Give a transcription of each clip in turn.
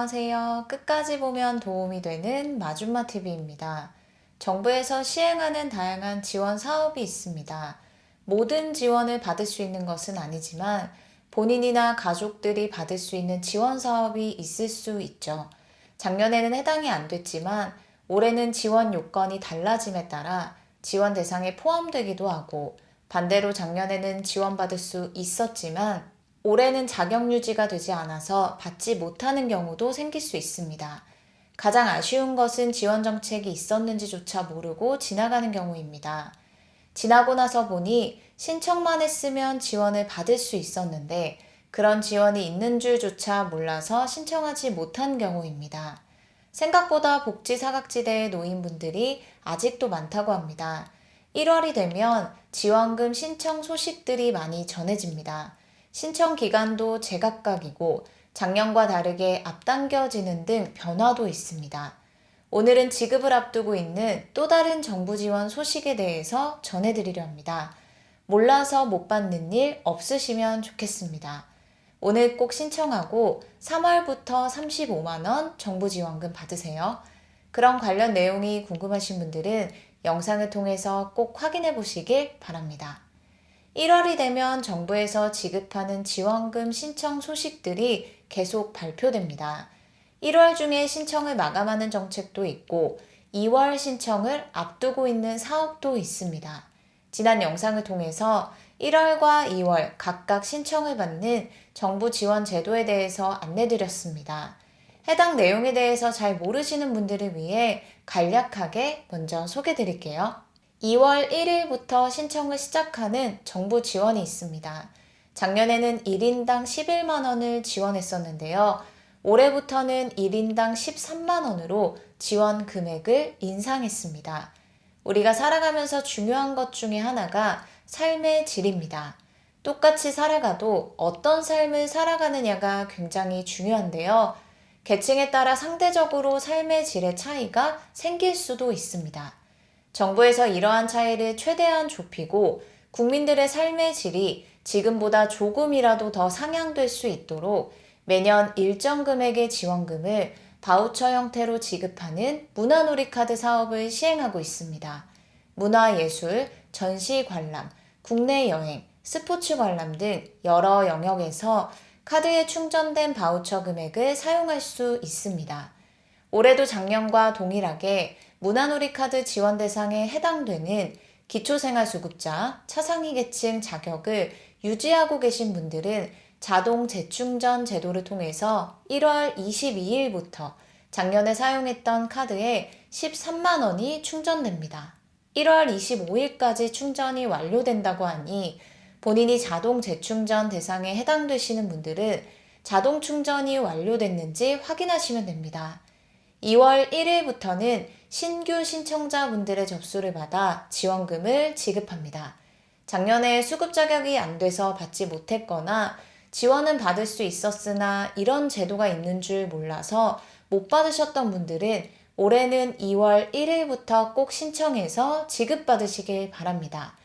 안녕하세요. 끝까지 보면 도움이 되는 마준마 TV입니다. 정부에서 시행하는 다양한 지원 사업이 있습니다. 모든 지원을 받을 수 있는 것은 아니지만 본인이나 가족들이 받을 수 있는 지원 사업이 있을 수 있죠. 작년에는 해당이 안 됐지만 올해는 지원 요건이 달라짐에 따라 지원 대상에 포함되기도 하고 반대로 작년에는 지원받을 수 있었지만 올해는 자격 유지가 되지 않아서 받지 못하는 경우도 생길 수 있습니다. 가장 아쉬운 것은 지원 정책이 있었는지조차 모르고 지나가는 경우입니다. 지나고 나서 보니 신청만 했으면 지원을 받을 수 있었는데 그런 지원이 있는 줄조차 몰라서 신청하지 못한 경우입니다. 생각보다 복지 사각지대의 노인분들이 아직도 많다고 합니다. 1월이 되면 지원금 신청 소식들이 많이 전해집니다. 신청 기간도 제각각이고 작년과 다르게 앞당겨지는 등 변화도 있습니다. 오늘은 지급을 앞두고 있는 또 다른 정부 지원 소식에 대해서 전해드리려 합니다. 몰라서 못 받는 일 없으시면 좋겠습니다. 오늘 꼭 신청하고 3월부터 35만원 정부 지원금 받으세요. 그런 관련 내용이 궁금하신 분들은 영상을 통해서 꼭 확인해 보시길 바랍니다. 1월이 되면 정부에서 지급하는 지원금 신청 소식들이 계속 발표됩니다. 1월 중에 신청을 마감하는 정책도 있고 2월 신청을 앞두고 있는 사업도 있습니다. 지난 영상을 통해서 1월과 2월 각각 신청을 받는 정부 지원 제도에 대해서 안내드렸습니다. 해당 내용에 대해서 잘 모르시는 분들을 위해 간략하게 먼저 소개 드릴게요. 2월 1일부터 신청을 시작하는 정부 지원이 있습니다. 작년에는 1인당 11만 원을 지원했었는데요. 올해부터는 1인당 13만 원으로 지원 금액을 인상했습니다. 우리가 살아가면서 중요한 것 중에 하나가 삶의 질입니다. 똑같이 살아가도 어떤 삶을 살아가느냐가 굉장히 중요한데요. 계층에 따라 상대적으로 삶의 질의 차이가 생길 수도 있습니다. 정부에서 이러한 차이를 최대한 좁히고 국민들의 삶의 질이 지금보다 조금이라도 더 상향될 수 있도록 매년 일정 금액의 지원금을 바우처 형태로 지급하는 문화놀이카드 사업을 시행하고 있습니다. 문화예술, 전시 관람, 국내 여행, 스포츠 관람 등 여러 영역에서 카드에 충전된 바우처 금액을 사용할 수 있습니다. 올해도 작년과 동일하게 문화놀이 카드 지원 대상에 해당되는 기초생활수급자, 차상위 계층 자격을 유지하고 계신 분들은 자동 재충전 제도를 통해서 1월 22일부터 작년에 사용했던 카드에 13만 원이 충전됩니다. 1월 25일까지 충전이 완료된다고 하니 본인이 자동 재충전 대상에 해당되시는 분들은 자동 충전이 완료됐는지 확인하시면 됩니다. 2월 1일부터는 신규 신청자분들의 접수를 받아 지원금을 지급합니다. 작년에 수급 자격이 안 돼서 받지 못했거나 지원은 받을 수 있었으나 이런 제도가 있는 줄 몰라서 못 받으셨던 분들은 올해는 2월 1일부터 꼭 신청해서 지급받으시길 바랍니다.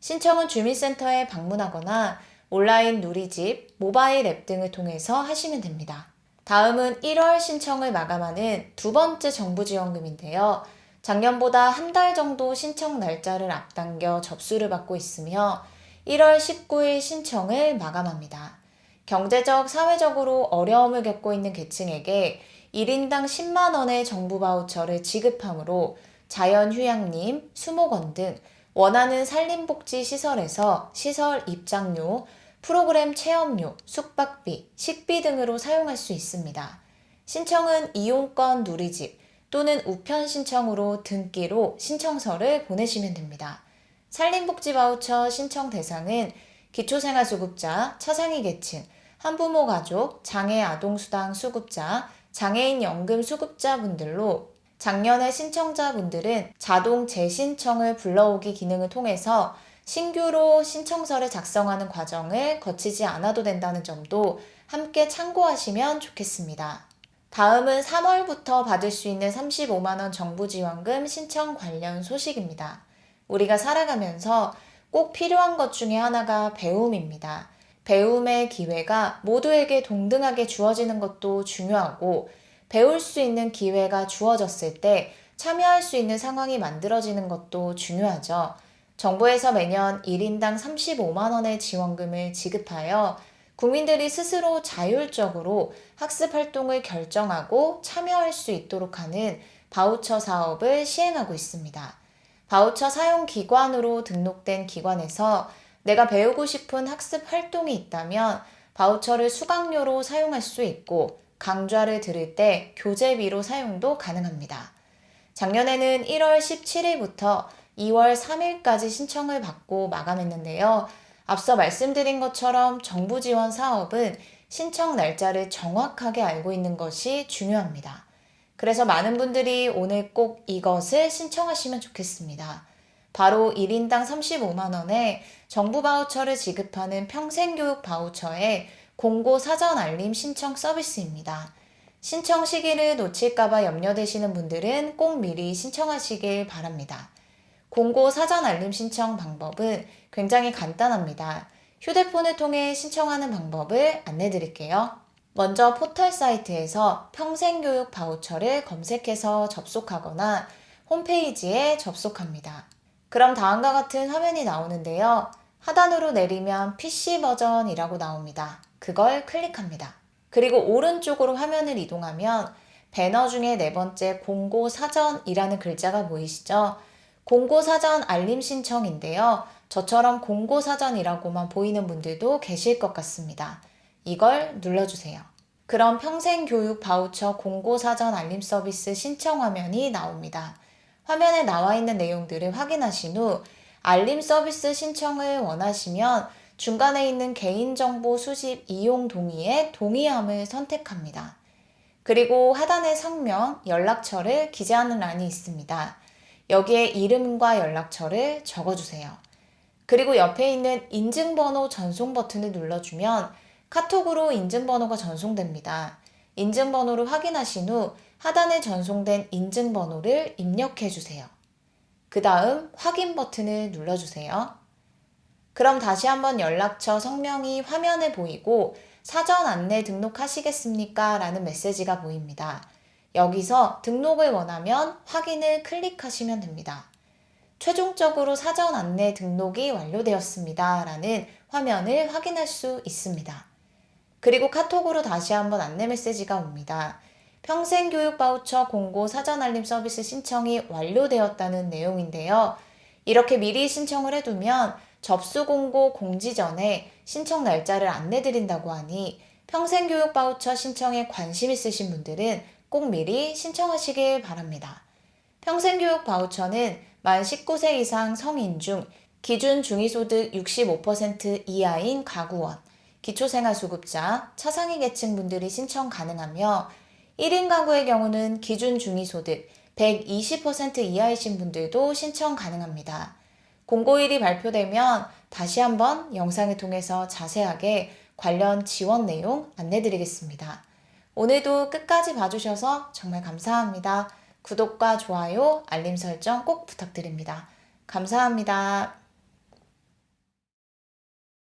신청은 주민센터에 방문하거나 온라인 누리집, 모바일 앱 등을 통해서 하시면 됩니다. 다음은 1월 신청을 마감하는 두 번째 정부 지원금인데요. 작년보다 한 달 정도 신청 날짜를 앞당겨 접수를 받고 있으며 1월 19일 신청을 마감합니다. 경제적, 사회적으로 어려움을 겪고 있는 계층에게 1인당 10만 원의 정부 바우처를 지급하므로 자연휴양림, 수목원 등 원하는 산림복지 시설에서 시설 입장료, 프로그램 체험료, 숙박비, 식비 등으로 사용할 수 있습니다. 신청은 이용권 누리집 또는 우편 신청으로 등기로 신청서를 보내시면 됩니다. 산림복지 바우처 신청 대상은 기초생활수급자, 차상위 계층, 한부모 가족, 장애 아동 수당 수급자, 장애인 연금 수급자 분들로 작년에 신청자분들은 자동 재신청을 불러오기 기능을 통해서 신규로 신청서를 작성하는 과정을 거치지 않아도 된다는 점도 함께 참고하시면 좋겠습니다. 다음은 3월부터 받을 수 있는 35만원 정부 지원금 신청 관련 소식입니다. 우리가 살아가면서 꼭 필요한 것 중에 하나가 배움입니다. 배움의 기회가 모두에게 동등하게 주어지는 것도 중요하고 배울 수 있는 기회가 주어졌을 때 참여할 수 있는 상황이 만들어지는 것도 중요하죠. 정부에서 매년 1인당 35만 원의 지원금을 지급하여 국민들이 스스로 자율적으로 학습 활동을 결정하고 참여할 수 있도록 하는 바우처 사업을 시행하고 있습니다. 바우처 사용 기관으로 등록된 기관에서 내가 배우고 싶은 학습 활동이 있다면 바우처를 수강료로 사용할 수 있고 강좌를 들을 때 교재비로 사용도 가능합니다. 작년에는 1월 17일부터 2월 3일까지 신청을 받고 마감했는데요. 앞서 말씀드린 것처럼 정부 지원 사업은 신청 날짜를 정확하게 알고 있는 것이 중요합니다. 그래서 많은 분들이 오늘 꼭 이것을 신청하시면 좋겠습니다. 바로 1인당 35만 원의 정부 바우처를 지급하는 평생교육 바우처의 공고 사전 알림 신청 서비스입니다. 신청 시기를 놓칠까봐 염려되시는 분들은 꼭 미리 신청하시길 바랍니다. 공고 사전 알림 신청 방법은 굉장히 간단합니다. 휴대폰을 통해 신청하는 방법을 안내 드릴게요. 먼저 포털 사이트에서 평생교육 바우처를 검색해서 접속하거나 홈페이지에 접속합니다. 그럼 다음과 같은 화면이 나오는데요. 하단으로 내리면 PC 버전이라고 나옵니다. 그걸 클릭합니다. 그리고 오른쪽으로 화면을 이동하면 배너 중에 네 번째 공고 사전이라는 글자가 보이시죠? 공고 사전 알림 신청인데요. 저처럼 공고 사전이라고만 보이는 분들도 계실 것 같습니다. 이걸 눌러주세요. 그럼 평생교육 바우처 공고 사전 알림 서비스 신청 화면이 나옵니다. 화면에 나와 있는 내용들을 확인하신 후 알림 서비스 신청을 원하시면 중간에 있는 개인정보 수집 이용 동의에 동의함을 선택합니다. 그리고 하단에 성명, 연락처를 기재하는 란이 있습니다. 여기에 이름과 연락처를 적어주세요. 그리고 옆에 있는 인증번호 전송 버튼을 눌러주면 카톡으로 인증번호가 전송됩니다. 인증번호를 확인하신 후 하단에 전송된 인증번호를 입력해 주세요. 그 다음 확인 버튼을 눌러주세요. 그럼 다시 한번 연락처 성명이 화면에 보이고 사전 안내 등록하시겠습니까? 라는 메시지가 보입니다. 여기서 등록을 원하면 확인을 클릭하시면 됩니다. 최종적으로 사전 안내 등록이 완료되었습니다. 라는 화면을 확인할 수 있습니다. 그리고 카톡으로 다시 한번 안내 메시지가 옵니다. 평생교육 바우처 공고 사전 알림 서비스 신청이 완료되었다는 내용인데요. 이렇게 미리 신청을 해두면 접수 공고 공지 전에 신청 날짜를 안내 드린다고 하니 평생교육 바우처 신청에 관심 있으신 분들은 꼭 미리 신청하시길 바랍니다. 평생교육 바우처는 만 19세 이상 성인 중 기준 중위소득 65% 이하인 가구원, 기초생활수급자, 차상위 계층 분들이 신청 가능하며 1인 가구의 경우는 기준 중위소득 120% 이하이신 분들도 신청 가능합니다. 공고일이 발표되면 다시 한번 영상을 통해서 자세하게 관련 지원 내용 안내드리겠습니다. 오늘도 끝까지 봐주셔서 정말 감사합니다. 구독과 좋아요, 알림 설정 꼭 부탁드립니다. 감사합니다.